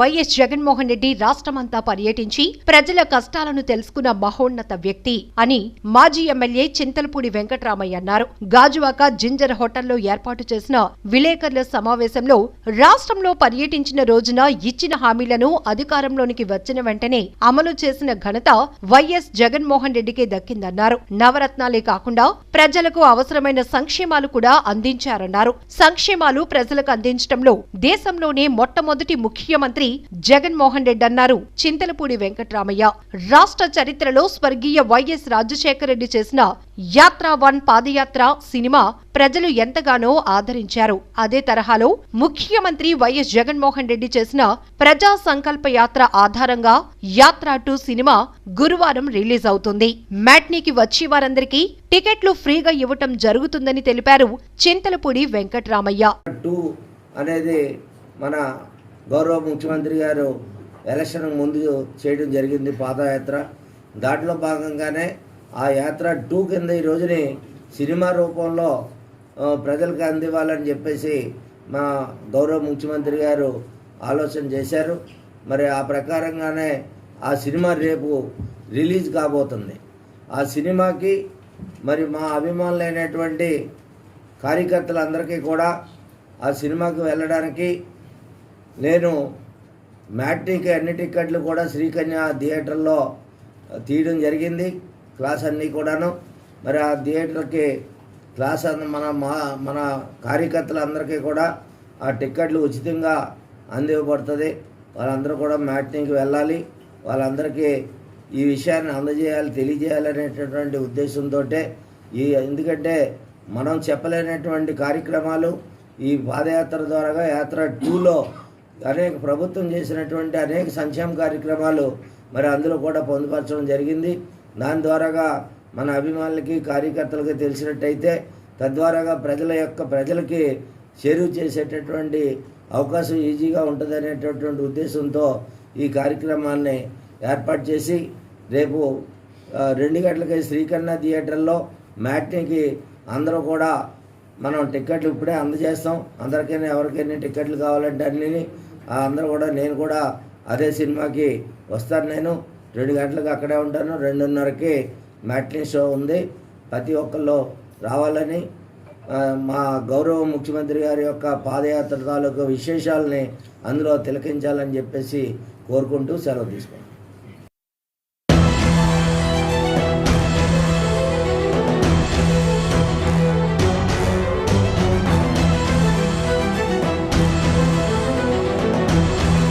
YS Jaganmohan Reddy రాష్ట్రమంతా పర్యటించి ప్రజల కష్టాలను తెలుసుకున్న మహోన్నత వ్యక్తి అని మాజీ ఎమ్మెల్యే చింతలపూడి వెంకటరామయ్య అన్నారు. గాజువాక జింజర్ హోటల్లో ఏర్పాటు చేసిన విలేకరుల సమావేశంలో రాష్ట్రంలో పర్యటించిన రోజున ఇచ్చిన హామీలను అధికారంలోనికి వచ్చిన వెంటనే అమలు చేసిన ఘనత వైఎస్ జగన్మోహన్ రెడ్డికే దక్కిందన్నారు. నవరత్నాలే కాకుండా ప్రజలకు అవసరమైన సంక్షేమాలు కూడా అందించారన్నారు. సంక్షేమాలు ప్రజలకు అందించడంలో దేశంలోనే మొట్టమొదటి ముఖ్యమంత్రి జగన్మోహన్ రెడ్డి అన్నారు. చింతలపూడి వెంకట్రామయ్య రాష్ట్ర చరిత్రలో స్వర్గీయ వైఎస్ రాజశేఖర రెడ్డి చేసిన యాత్రా వన్ పాదయాత్ర సినిమా ప్రజలు ఎంతగానో ఆదరించారు. అదే తరహాలో ముఖ్యమంత్రి వైఎస్ జగన్మోహన్ రెడ్డి చేసిన ప్రజా సంకల్ప యాత్ర ఆధారంగా యాత్ర టూ సినిమా గురువారం రిలీజ్ అవుతుంది. మ్యాట్నీకి వచ్చే వారందరికీ టికెట్లు ఫ్రీగా ఇవ్వటం జరుగుతుందని తెలిపారు చింతలపూడి వెంకట్రామయ్య. అనేది మన గౌరవ ముఖ్యమంత్రి గారు ఎలక్షన్ ముందు చేయడం జరిగింది పాదయాత్ర. దాంట్లో భాగంగానే ఆ యాత్ర టూ కింద ఈ రోజుని సినిమా రూపంలో ప్రజలకు అందివ్వాలని చెప్పేసి మా గౌరవ ముఖ్యమంత్రి గారు ఆలోచన చేశారు. మరి ఆ ప్రకారంగానే ఆ సినిమా రేపు రిలీజ్ కాబోతుంది. ఆ సినిమాకి మరి మా అభిమానులైనటువంటి కార్యకర్తలందరికీ కూడా ఆ సినిమాకి వెళ్ళడానికి నేను మ్యాట్రిక్ అన్ని టిక్కెట్లు కూడా శ్రీకన్య థియేటర్లో తీయడం జరిగింది. క్లాస్ అన్నీ కూడాను. మరి ఆ థియేటర్కి క్లాస్ అంద మన మా మన కార్యకర్తలందరికీ కూడా ఆ టిక్కెట్లు ఉచితంగా అందివ్వబడుతుంది. వాళ్ళందరూ కూడా మ్యాట్నికి వెళ్ళాలి. వాళ్ళందరికీ ఈ విషయాన్ని అందజేయాలి తెలియజేయాలనేటటువంటి ఉద్దేశంతో ఈ ఎందుకంటే మనం చెప్పలేనటువంటి కార్యక్రమాలు ఈ పాదయాత్ర ద్వారా యాత్ర టూలో అనేక ప్రభుత్వం చేసినటువంటి అనేక సంక్షేమ కార్యక్రమాలు మరి అందులో కూడా పొందుపరచడం జరిగింది. దాని ద్వారాగా మన అభిమానులకి కార్యకర్తలకి తెలిసినట్టయితే తద్వారాగా ప్రజల యొక్క ప్రజలకి చేరువ చేసేటటువంటి అవకాశం ఈజీగా ఉంటుందనేటటువంటి ఉద్దేశంతో ఈ కార్యక్రమాన్ని ఏర్పాటు చేసి రేపు రెండు గంటలకి శ్రీకన్న థియేటర్లో మ్యాట్నీకి అందరూ కూడా మనం టిక్కెట్లు ఇప్పుడే అందజేస్తాం. అందరికైనా ఎవరికైనా టిక్కెట్లు కావాలంటే అన్నీ అందరూ కూడా నేను కూడా అదే సినిమాకి వస్తాను నేను. రెండు గంటలకు అక్కడే ఉంటాను. రెండున్నరకి మ్యాట్నీ షో ఉంది. ప్రతి ఒక్కళ్ళు రావాలని మా గౌరవ ముఖ్యమంత్రి గారి యొక్క పాదయాత్ర తాలూకు విశేషాలని అందులో తిలకించాలని చెప్పేసి కోరుకుంటూ సెలవు తీసుకుంటాం